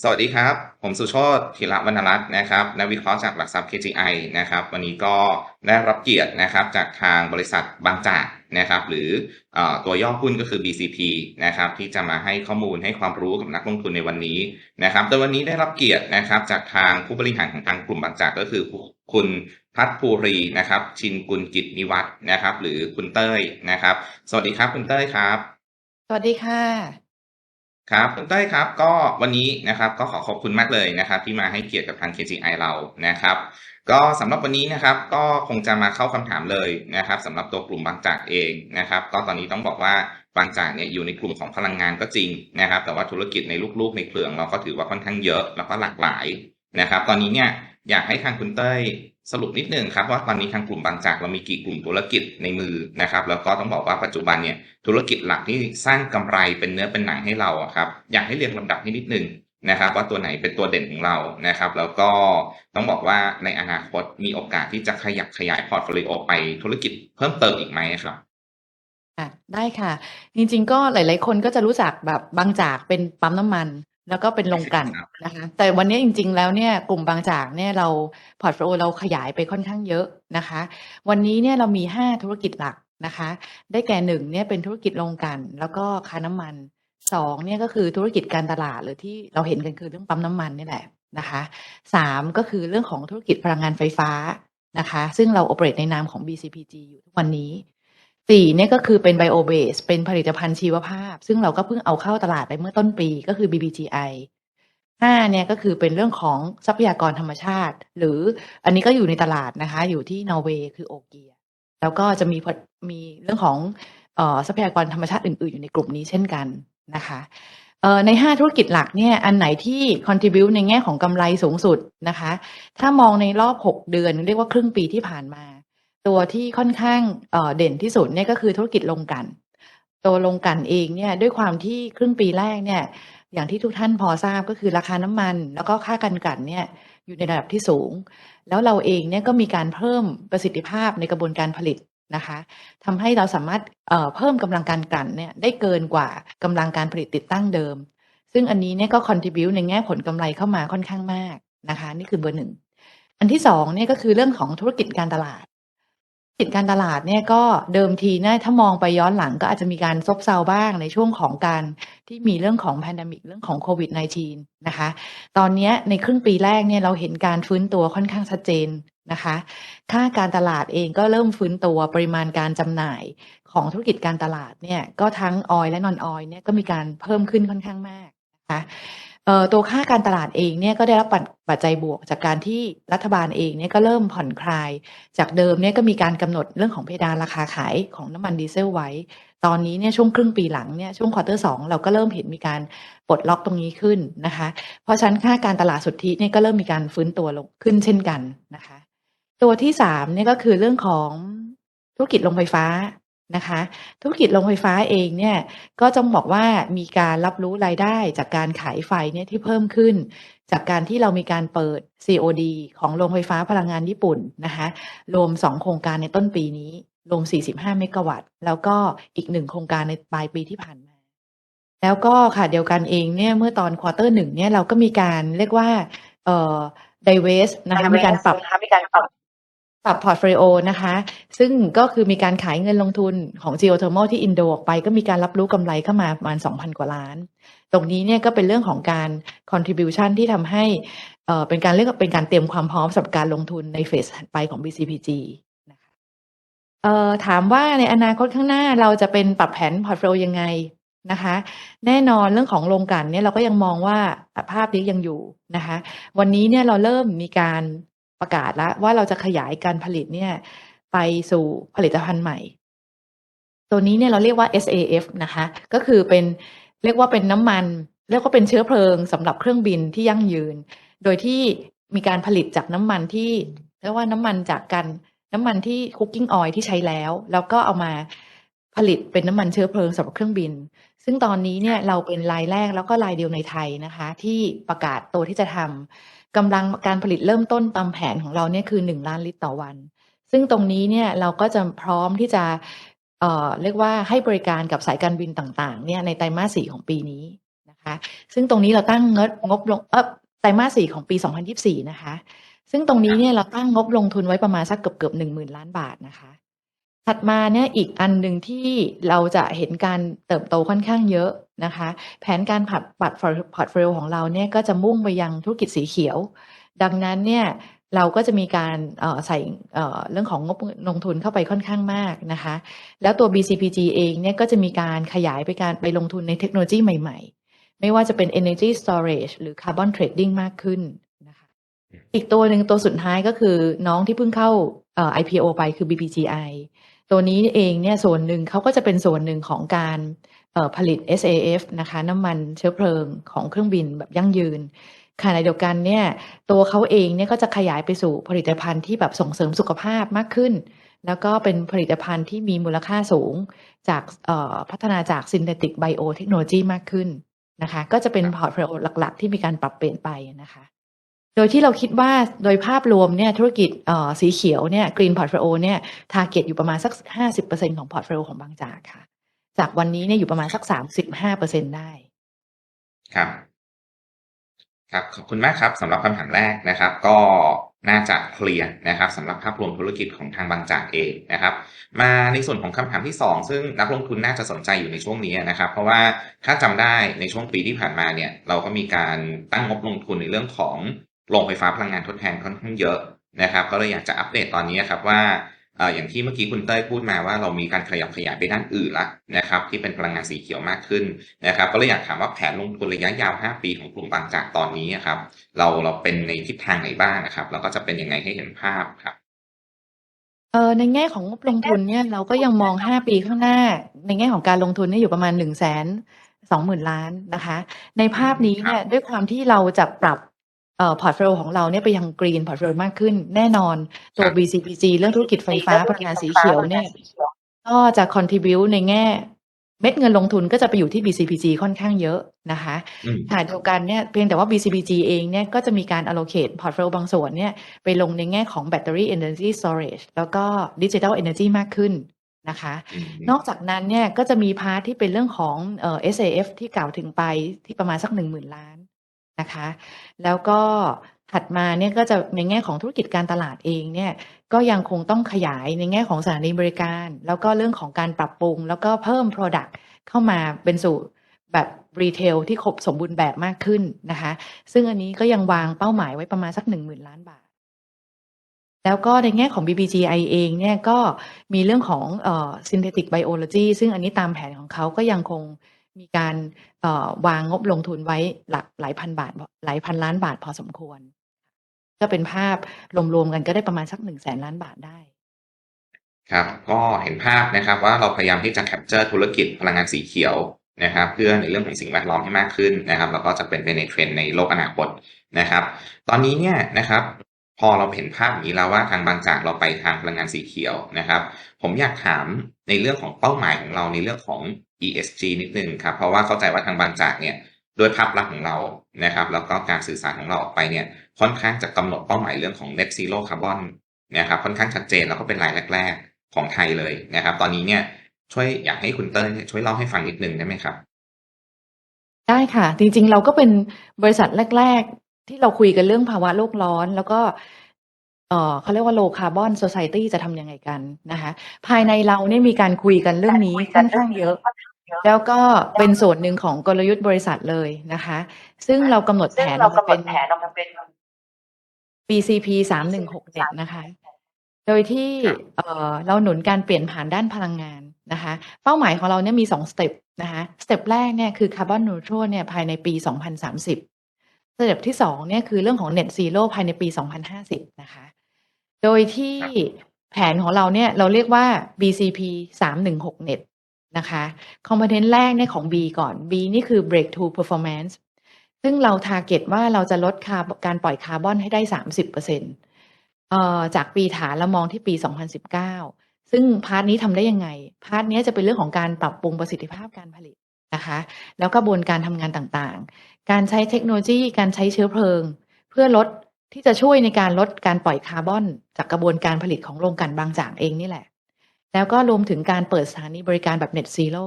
สวัสดีครับ ผมสุโชตธีระวรรณรัตน์นะครับนักวิเคราะห์จากหลักทรัพย์ KGI นะครับ วันนี้ก็ได้รับเกียรตินะครับจากทางบริษัทบางจากนะครับ หรืออตัวย่อหุ้นก็คือ BCP นะครับ ที่จะมาให้ข้อมูลให้ความรู้กับนักลงทุนในวันนี้นะครับโดยวันนี้ได้รับเกียรตินะครับจากทางผู้บริหารของทางกลุ่มบางจากก็คือคุณพัฒภูรีนะครับ ชินกุลกิจนิวัฒน์นะครับ หรือคุณเต้ยนะครับ สวัสดีครับคุณเต้ยครับ สวัสดีค่ะ ครับคุณเต้ยครับก็วันนี้นะครับก็ขอขอบคุณมากเลยนะครับ ที่มาให้เกียรติกับทาง KGI เรานะครับ ก็สำหรับวันนี้นะครับก็คงจะมาเข้าคำถามเลยนะครับสำหรับตัวกลุ่มบางจากเองนะครับ ก็ตอนนี้ต้องบอกว่าบางจากเนี่ยอยู่ในกลุ่มของพลังงานก็จริงนะครับ แต่ว่าธุรกิจในลูกๆในเครืองเราก็ถือว่าค่อนข้างเยอะแล้วก็หลากหลายนะครับ ตอนนี้เนี่ยอยากให้ทางคุณเต้ย สรุปนิดนึงครับว่าตอนนี้ทางกลุ่มบางจากเรามีกี่กลุ่มธุรกิจในมือนะครับแล้วก็ต้องบอกว่าปัจจุบันเนี่ยธุรกิจหลักที่สร้างกำไรเป็นเนื้อเป็นหนังให้เราครับอยากให้เรียงลำดับให้นิดนึงนะครับว่าตัวไหนเป็นตัวเด่นของเรานะครับ แล้วก็ต้องบอกว่าในอนาคตมีโอกาสที่จะขยับขยายพอร์ตโฟลิโอไปธุรกิจเพิ่มเติมอีกไหมครับได้ค่ะ จริงๆก็หลาย ๆ คนก็จะรู้จักแบบบางจากเป็นปั๊มน้ำมัน แล้วก็เป็นโรงกลั่นครับนะคะ แต่วันนี้จริง ๆ แล้วเนี่ยกลุ่มบางจากเนี่ยเราพอร์ตโฟลิโอเราขยายไปค่อนข้างเยอะนะคะ วันนี้เนี่ยเรามี 5 ธุรกิจหลักนะคะ ได้แก่หนึ่งเนี่ยเป็นธุรกิจโรงกลั่นแล้วก็ค้าน้ำมันสองเนี่ยก็คือธุรกิจการตลาดหรือที่เราเห็นกันคือเรื่องปั๊มน้ำมันนี่แหละนะคะสามก็คือเรื่องของธุรกิจพลังงานไฟฟ้านะคะ ซึ่งเราโอเปเรตในนามของ BCPG อยู่ทุกวันนี้ สี่เนี่ยก็คือเป็นไบโอเบสเป็นผลิตภัณฑ์ชีวภาพ ซึ่งเราก็เพิ่งเอาเข้าตลาดไปเมื่อต้นปีก็คือ BBGI ห้าเนี่ยก็คือเป็นเรื่องของทรัพยากรธรรมชาติ หรืออันนี้ก็อยู่ในตลาดนะคะ อยู่ที่นอร์เวย์คือโอเกีย แล้วก็จะมีมีเรื่องของทรัพยากรธรรมชาติอื่น ๆ อยู่ในกลุ่มนี้เช่นกันนะคะในห้าธุรกิจหลักเนี่ยอันไหนที่ contribute ในแง่ของกำไรสูงสุดนะคะ ถ้ามองในรอบหกเดือนเรียกว่าครึ่งปีที่ผ่านมา ตัวที่ค่อนข้างเด่นที่สุดเนี่ยก็คือธุรกิจโรงกัน ตัวโรงกันเองเนี่ยด้วยความที่ครึ่งปีแรกเนี่ยอย่างที่ทุกท่านพอทราบก็คือราคาน้ำมัน แล้วก็ค่าการกลั่นเนี่ยอยู่ในระดับที่สูง แล้วเราเองเนี่ยก็มีการเพิ่มประสิทธิภาพในกระบวนการผลิตนะคะทำให้เราสามารถเพิ่มกำลังการกลั่นเนี่ยได้เกินกว่ากำลังการผลิตติดตั้งเดิม ซึ่งอันนี้เนี่ยก็ contribute ในแง่ผลกำไรเข้ามาค่อนข้างมากนะคะ นี่คือเบอร์หนึ่งอันที่สองเนี่ยก็คือเรื่องของธุรกิจการตลาด กิจการตลาดเนี่ยก็เดิมทีนี่ยถ้ามองไปย้อนหลังก็อาจจะมีการซบเซาบ้างในช่วงของการที่มีเรื่องของแพนดมิกเรื่องของโควิด -19 นะคะ ตอนนี้ในครึ่งปีแรกเนี่ยเราเห็นการฟื้นตัวค่อนข้างชัดเจนนะคะ ค่าการตลาดเองก็เริ่มฟื้นตัวปริมาณการจำหน่ายของธุรกิจการตลาดเนี่ยก็ทั้งออยและนอนออยเนี่ยก็มีการเพิ่มขึ้นค่อนข้างมากนะคะเอ่อ ตัวค่าการตลาดเองเนี่ยก็ได้รับปัจจัยบวกจากการที่รัฐบาลเองเนี่ยก็เริ่มผ่อนคลาย จากเดิมเนี่ยก็มีการกำหนดเรื่องของเพดานราคาขายของน้ำมันดีเซลไว้ ตอนนี้เนี่ยช่วงครึ่งปีหลังเนี่ยช่วงควอเตอร์สองเราก็เริ่มเห็นมีการปลดล็อกตรงนี้ขึ้นนะคะ เพราะฉะนั้นค่าการตลาดสุทธิเนี่ยก็เริ่มมีการฟื้นตัวลงขึ้นเช่นกันนะคะ ตัวที่สามเนี่ยก็คือเรื่องของธุรกิจโรงไฟฟ้า นะคะธุรกิจโรงไฟฟ้าเองเนี่ยก็ต้องบอกว่ามีการรับรู้รายได้จากการขายไฟเนี่ยที่เพิ่มขึ้น จากการที่เรามีการเปิด COD ของโรงไฟฟ้าพลังงานญี่ปุ่นนะคะรวม 2 โครงการในต้นปีนี้รวม 45 เมกะวัตต์ แล้วก็อีก1โครงการในปลายปีที่ผ่านมา แล้วก็ค่ะเดียวกันเองเนี่ยเมื่อตอนควอเตอร์หนึ่งเนี่ยเราก็มีการเรียกว่าเอ่อ divest นะคะมีการปรับมีการปรับ ปรับพอร์ตโฟลิโอนะคะ ซึ่งก็คือมีการขายเงินลงทุนของ Geothermal ที่อินโดออกไป ก็มีการรับรู้กำไรเข้ามาประมาณ 2,000 กว่าล้าน ตรงนี้เนี่ยก็เป็นเรื่องของการ contribution ที่ทำให้เป็นการเรียกว่าเป็นการเตรียมความพร้อมสำหรับการลงทุนในเฟสถัดไปของ BCPG นะคะถามว่าในอนาคตข้างหน้าเราจะเป็นปรับแผนพอร์ตโฟลิโอยังไงนะคะ แน่นอนเรื่องของโรงกันเนี่ยเราก็ยังมองว่าภาพนี้ยังอยู่นะคะ วันนี้เนี่ยเราเริ่มมีการ ประกาศแล้วว่าเราจะขยายการผลิตเนี่ย ไปสู่ผลิตภัณฑ์ใหม่ ตัวนี้เนี่ยเราเรียกว่า SAF นะคะ ก็คือเป็นเรียกว่าเป็นน้ำมัน เรียกว่าเป็นเชื้อเพลิงสำหรับเครื่องบินที่ยั่งยืน โดยที่มีการผลิตจากน้ำมันที่เรียกว่าน้ำมันจากกันน้ำมันที่คุกกิ้งออยที่ใช้แล้ว แล้วก็เอามาผลิตเป็นน้ำมันเชื้อเพลิงสำหรับเครื่องบิน ซึ่งตอนนี้เนี่ยเราเป็นรายแรกแล้วก็รายเดียวในไทยนะคะ ที่ประกาศตัวที่จะทำ กำลังการผลิตเริ่มต้นตามแผนของเราเนี่ยคือหนึ่งล้านลิตรต่อวัน ซึ่งตรงนี้เนี่ยเราก็จะพร้อมที่จะเอ่อเรียกว่าให้บริการกับสายการบินต่างๆเนี่ยในไตรมาสสี่ของปีนี้นะคะ ซึ่งตรงนี้เราตั้งงบงบลงเออไตรมาส4ของปี 2024 นะคะ ซึ่งตรงนี้เนี่ยเราตั้งงบลงทุนไว้ประมาณสักเกือบๆ10,000ล้านบาทนะคะ ถัดมาเนี่ยอีกอันหนึ่งที่เราจะเห็นการเติบโตค่อนข้างเยอะนะคะ แผนการผัดปัดพอร์ตโฟลิโอของเราเนี่ยก็จะมุ่งไปยังธุรกิจสีเขียว ดังนั้นเนี่ยเราก็จะมีการใส่เรื่องของงบลงทุนเข้าไปค่อนข้างมากนะคะ แล้วตัว BCPG เองเนี่ยก็จะมีการขยายไปการไปลงทุนในเทคโนโลยีใหม่ๆ ไม่ว่าจะเป็น energy storage หรือ carbon trading มากขึ้นนะคะ อีกตัวหนึ่งตัวสุดท้ายก็คือน้องที่เพิ่งเข้า IPO ไปคือ BPGI ตัวนี้เองเนี่ยส่วนหนึ่งเขาก็จะเป็นส่วนหนึ่งของการผลิต SAF นะคะน้ำมันเชื้อเพลิงของเครื่องบินแบบยั่งยืนขณะเดียวกันเนี่ยตัวเขาเองเนี่ยก็จะขยายไปสู่ผลิตภัณฑ์ที่แบบส่งเสริมสุขภาพมากขึ้น แล้วก็เป็นผลิตภัณฑ์ที่มีมูลค่าสูงจากพัฒนาจาก synthetic bio technology มากขึ้นนะคะ ก็จะเป็นพอร์ตโฟลิโอหลัก ๆ ที่มีการปรับเปลี่ยนไปนะคะ โดยที่เราคิดว่าโดยภาพรวมเนี่ยธุรกิจสีเขียวเนี่ย green portfolio เนี่ย target อยู่ประมาณสัก 50%ของพอร์ตโฟลิโอของบางจากค่ะ จากวันนี้เนี่ยอยู่ประมาณสัก 35%ได้ ครับ ครับขอบคุณมากครับสำหรับคำถามแรกนะครับ ก็น่าจะเคลียร์นะครับสำหรับภาพรวมธุรกิจของทางบางจากเองนะครับ มาในส่วนของคำถามที่สองซึ่งนักลงทุนน่าจะสนใจอยู่ในช่วงนี้นะครับ เพราะว่าถ้าจำได้ในช่วงปีที่ผ่านมาเนี่ยเราก็มีการตั้งงบลงทุนในเรื่องของ โรงไฟฟ้าพลังงานทดแทนค่อนข้างเยอะนะครับ ก็เลยอยากจะอัปเดตตอนนี้ครับว่าอย่างที่เมื่อกี้คุณเต้ยพูดมาว่าเรามีการขยับขยายไปด้านอื่นละนะครับที่เป็นพลังงานสีเขียวมากขึ้นนะครับก็เลยอยากถามว่าแผนลงทุนระยะยาว 5 ปีของกลุ่มบางจากตอนนี้อะครับเราเราเป็นในทิศทางไหนบ้างนะครับแล้วก็จะเป็นยังไงให้เห็นภาพครับเอ่อในแง่ของงบลงทุนเนี่ยเราก็ยังมอง 5 ปีข้างหน้า ในแง่ของการลงทุนเนี่ยอยู่ประมาณ1 2 0 0 0 0ล้านนะคะ ในภาพนี้เนี่ยด้วยความที่เราจะปรับ พอร์ตโฟลิโอของเราเนี่ยไปยังกรีนพอร์ตโฟลิโอมากขึ้น แน่นอนตัวครับ BCPG เรื่องธุรกิจไฟฟ้าพลังงานสีเขียวเนี่ยก็จะ contribu ในแง่เม็ดเงินลงทุนก็จะไปอยู่ที่ BCPG ค่อนข้างเยอะนะคะอืมขณะเดียวกันเนี่ยเพียงแต่ว่า BCBG เองเนี่ยก็จะมีการ allocate portfolio บางส่วนเนี่ยไปลงในแง่ของ battery energy storage แล้วก็ digital energy มากขึ้นนะคะอืมนอกจากนั้นเนี่ยก็จะมีพาร์ทที่เป็นเรื่องของเอ่อ SAF ที่กล่าวถึงไปที่ประมาณสัก10,000ล้าน นะคะ แล้วก็ถัดมาเนี่ยก็จะในแง่ของธุรกิจการตลาดเองเนี่ยก็ยังคงต้องขยายในแง่ของสถานีบริการ แล้วก็เรื่องของการปรับปรุง แล้วก็เพิ่ม Product เข้ามาเป็นสู่แบบรีเทลที่ครบสมบูรณ์แบบมากขึ้นนะคะ ซึ่งอันนี้ก็ยังวางเป้าหมายไว้ประมาณสัก10,000ล้านบาท แล้วก็ในแง่ของ BBGI เองเนี่ยก็มีเรื่องของเอ่อ synthetic biology ซึ่งอันนี้ตามแผนของเขาก็ยังคง มีการวางงบลงทุนไว้หลักหลายพันบาทหลายพันล้านบาทพอสมควร ก็เป็นภาพรวมๆกันก็ได้ประมาณสักหนึ่งแสนล้านบาทได้ ครับ ก็เห็นภาพนะครับว่าเราพยายามที่จะแคปเจอร์ธุรกิจพลังงานสีเขียวนะครับเพื่อในเรื่องของสิ่งแวดล้อมให้มากขึ้นนะครับ แล้วก็จะเป็นไปในเทรนด์ในโลกอนาคตนะครับ ตอนนี้เนี่ยนะครับ พอเราเห็นภาพนี้แล้วว่าทางบางจากเราไปทางพลังงานสีเขียวนะครับ ผมอยากถามในเรื่องของเป้าหมายของเราในเรื่องของ ESG นิดนึงครับเพราะว่าเข้าใจว่าทางบางจากเนี่ยด้วยภาพลักษณ์ของเรานะครับ แล้วก็การสื่อสารของเราออกไปเนี่ยค่อนข้างจะกำหนดเป้าหมายเรื่องของ net zero carbon นะครับค่อนข้างชัดเจนแล้วก็เป็นรายแรก ๆ ของไทยเลยนะครับ ตอนนี้เนี่ยช่วยอยากให้คุณเต้ยช่วยเล่าให้ฟังนิดนึงได้ไหมครับได้ค่ะ จริงๆ เราก็เป็นบริษัทแรก ที่เราคุยกันเรื่องภาวะโลกร้อน แล้วก็เอ่อเขาเรียกว่า low carbon society จะทำยังไงกันนะคะ ภายในเราเนี่ยมีการคุยกันเรื่องนี้ค่อนข้างเยอะ แล้วก็เป็นส่วนหนึ่งของกลยุทธ์บริษัทเลยนะคะ ซึ่งเรากำหนดแผนออกมาเป็น BCP สามหนึ่งหกเจ็ดนะคะ โดยที่ครับเอ่อเราหนุนการเปลี่ยนผ่านด้านพลังงานนะคะ เป้าหมายของเราเนี่ยมีสองสเต็ปนะคะ สเต็ปแรกเนี่ยคือคาร์บอนนูทรัลเนี่ยภายในปี2030ส เต็ปที่สองเนี่ยคือเรื่องของ Net Zero ภายในปี 2050 นะคะ โดยที่แผนของเราเนี่ยเราเรียกว่า BCP 316 Net นะคะคอมโพเนนต์แรกเนี่ยของ B ก่อน B นี่คือ breakthrough performance ซึ่งเรา target ว่าเราจะลดคาร์บการปล่อยคาร์บอนให้ได้ 30%เอ่อจากปีฐานเรามองที่ปี 2019 ซึ่งพาร์ทนี้ทำได้ยังไง พาร์ทนี้จะเป็นเรื่องของการปรับปรุงประสิทธิภาพการผลิต นะคะ แล้วกระบวนการทำงานต่างๆ การใช้เทคโนโลยี การใช้เชื้อเพลิง เพื่อลดที่จะช่วยในการลดการปล่อยคาร์บอน จากกระบวนการผลิตของโรงกลั่นบางจากเองนี่แหละ แล้วก็รวมถึงการเปิดสถานีบริการแบบ Net Zero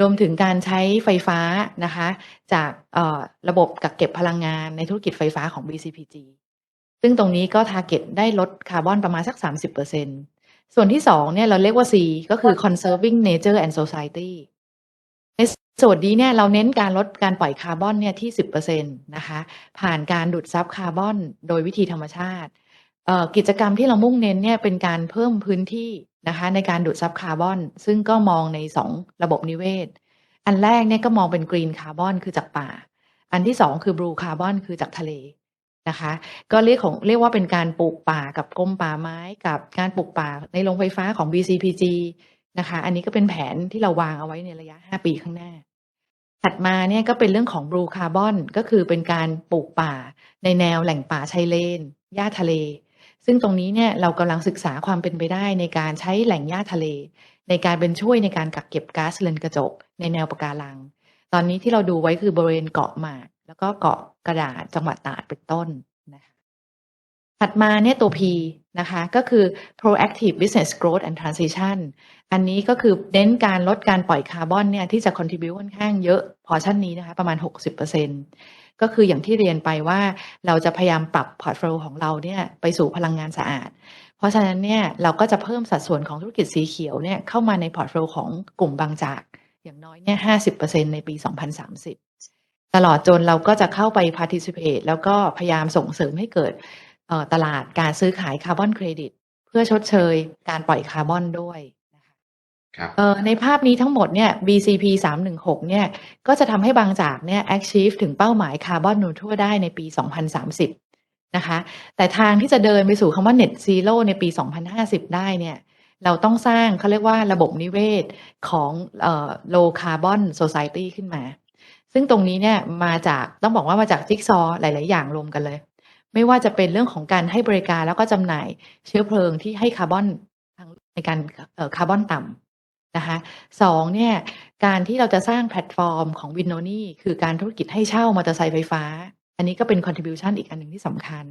รวมถึงการใช้ไฟฟ้านะคะ จากระบบกักเก็บพลังงานในธุรกิจไฟฟ้าของ BCPG ซึ่งตรงนี้ก็ target ได้ลดคาร์บอนประมาณสัก 30%ส่วนที่สองเนี่ยเราเรียกว่า C ก็คือ conserving nature and society ส่วนนี้เนี่ยเราเน้นการลดการปล่อยคาร์บอนเนี่ยที่ 10%นะคะผ่านการดูดซับคาร์บอนโดยวิธีธรรมชาติกิจกรรมที่เรามุ่งเน้นเนี่ยเป็นการเพิ่มพื้นที่นะคะในการดูดซับคาร์บอน ซึ่งก็มองใน 2 ระบบนิเวศ อันแรกเนี่ยก็มองเป็นกรีนคาร์บอนคือจากป่า อันที่ 2 คือบลูคาร์บอนคือจากทะเลนะคะก็เรียกของเรียกว่าเป็นการปลูกป่ากับกรมป่าไม้ กับการปลูกป่าในโรงไฟฟ้าของ BCPG นะคะ อันนี้ก็เป็นแผนที่เราวางเอาไว้ในระยะ 5 ปีข้างหน้า ถัดมาเนี่ยก็เป็นเรื่องของบลูคาร์บอนก็คือเป็นการปลูกป่าในแนวแหล่งป่าชายเลนหญ้าทะเล ซึ่งตรงนี้เนี่ยเรากำลังศึกษาความเป็นไปได้ในการใช้แหล่งหญ้าทะเล ในการเป็นช่วยในการกักเก็บก๊าซเรือนกระจก ในแนวปะการัง ตอนนี้ที่เราดูไว้คือบริเวณเกาะหมาก แล้วก็เกาะกระดาษจังหวัดตราดเป็นต้น ถัดมาเนี่ยตัว P นะคะก็คือ proactive business growth and transition อันนี้ก็คือเน้นการลดการปล่อยคาร์บอนเนี่ยที่จะ contribute ค่อนข้างเยอะพอชั่นนี้นะคะประมาณ 60%ก็คืออย่างที่เรียนไปว่าเราจะพยายามปรับพอร์ตโฟลิโอของเราเนี่ยไปสู่พลังงานสะอาด เพราะฉะนั้นเนี่ยเราก็จะเพิ่มสัดส่วนของธุรกิจสีเขียวเนี่ยเข้ามาในพอร์ตโฟลิโอของกลุ่มบางจากอย่างน้อยเนี่ย 50%ในปี 2030 ตลอดจนเราก็จะเข้าไป participate แล้วก็พยายามส่งเสริมให้เกิด ตลาดการซื้อขายคาร์บอนเครดิต เพื่อชดเชยการปล่อยคาร์บอนด้วยนะคะครับเอ่อในภาพนี้ทั้งหมดเนี่ย BCP 316เนี่ยก็จะทำให้บางจากเนี่ย achieve ถึงเป้าหมายคาร์บอนนูทรัลได้ในปี 2030 นะคะ แต่ทางที่จะเดินไปสู่คำว่า net zero ในปี 2050 ได้เนี่ยเราต้องสร้างเขาเรียกว่าระบบนิเวศของเอ่อ low carbon society ขึ้นมา ซึ่งตรงนี้เนี่ยมาจากต้องบอกว่ามาจากจิ๊กซอว์หลาย ๆ อย่างรวมกันเลย ไม่ว่าจะเป็นเรื่องของการให้บริการแล้วก็จำหน่ายเชื้อเพลิงที่ให้คาร์บอนในการคาร์บอนต่ำนะคะสองเนี่ยการที่เราจะสร้างแพลตฟอร์มของวินโนนี่คือการธุรกิจให้เช่ามอเตอร์ไซค์ไฟฟ้า อันนี้ก็เป็น contribution อีกอันหนึ่งที่สำคัญ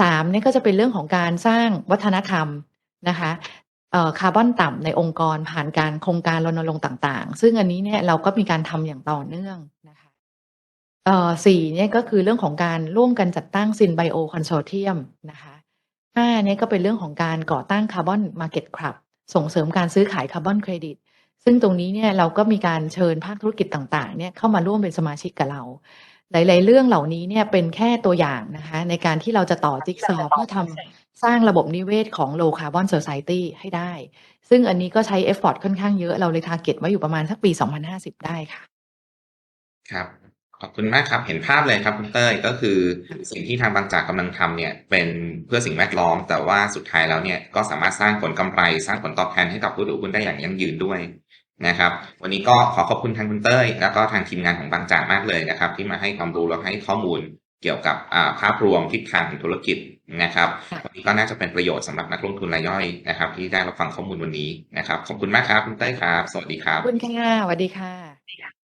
สามเนี่ยก็จะเป็นเรื่องของการสร้างวัฒนธรรมนะคะคาร์บอนต่ำในองค์กรผ่านการโครงการรณรงค์ต่าง ๆ ซึ่งอันนี้เนี่ยเราก็มีการทำอย่างต่อเนื่องนะคะ เอ่อสี่เนี่ยก็คือเรื่องของการร่วมกันจัดตั้งซินไบโอคอนโซเทียมนะคะห้าเนี่ยก็เป็นเรื่องของการก่อตั้งคาร์บอนมาร์เก็ตคลับส่งเสริมการซื้อขายคาร์บอนเครดิตซึ่งตรงนี้เนี่ยเราก็มีการเชิญภาคธุรกิจต่างๆเนี่ยเข้ามาร่วมเป็นสมาชิกกับเรา หลาย ๆ เรื่องเหล่านี้เนี่ยเป็นแค่ตัวอย่างนะคะ ในการที่เราจะต่อจิ๊กซอว์เพื่อทำสร้างระบบนิเวศของ low carbon society ให้ได้ ซึ่งอันนี้ก็ใช้ effort ค่อนข้างเยอะเราเลย target ไว้อยู่ประมาณสักปี 2050 ได้ค่ะ ครับ ขอบคุณมากครับ เห็นภาพเลยครับคุณเต้ยก็คือสิ่งที่ทางบางจากกำลังทำเนี่ยเป็นเพื่อสิ่งแวดล้อม แต่ว่าสุดท้ายแล้วเนี่ยก็สามารถสร้างผลกำไร สร้างผลตอบแทนให้กับผู้ถือหุ้นได้อย่างยั่งยืนด้วยนะครับ วันนี้ก็ขอขอบคุณทางคุณเต้ย แล้วก็ทางทีมงานของบางจากมากเลยนะครับ ที่มาให้ความรู้และให้ข้อมูลเกี่ยวกับอ่าภาพรวมทิศทางของธุรกิจนะครับค่ะวันนี้ก็น่าจะเป็นประโยชน์สำหรับนักลงทุนรายย่อยนะครับ ที่ได้รับฟังข้อมูลวันนี้นะครับขอบคุณมากครับคุณเต้ยครับ สวัสดีครัขบอบคุณค่ะสวัสดีค่ะ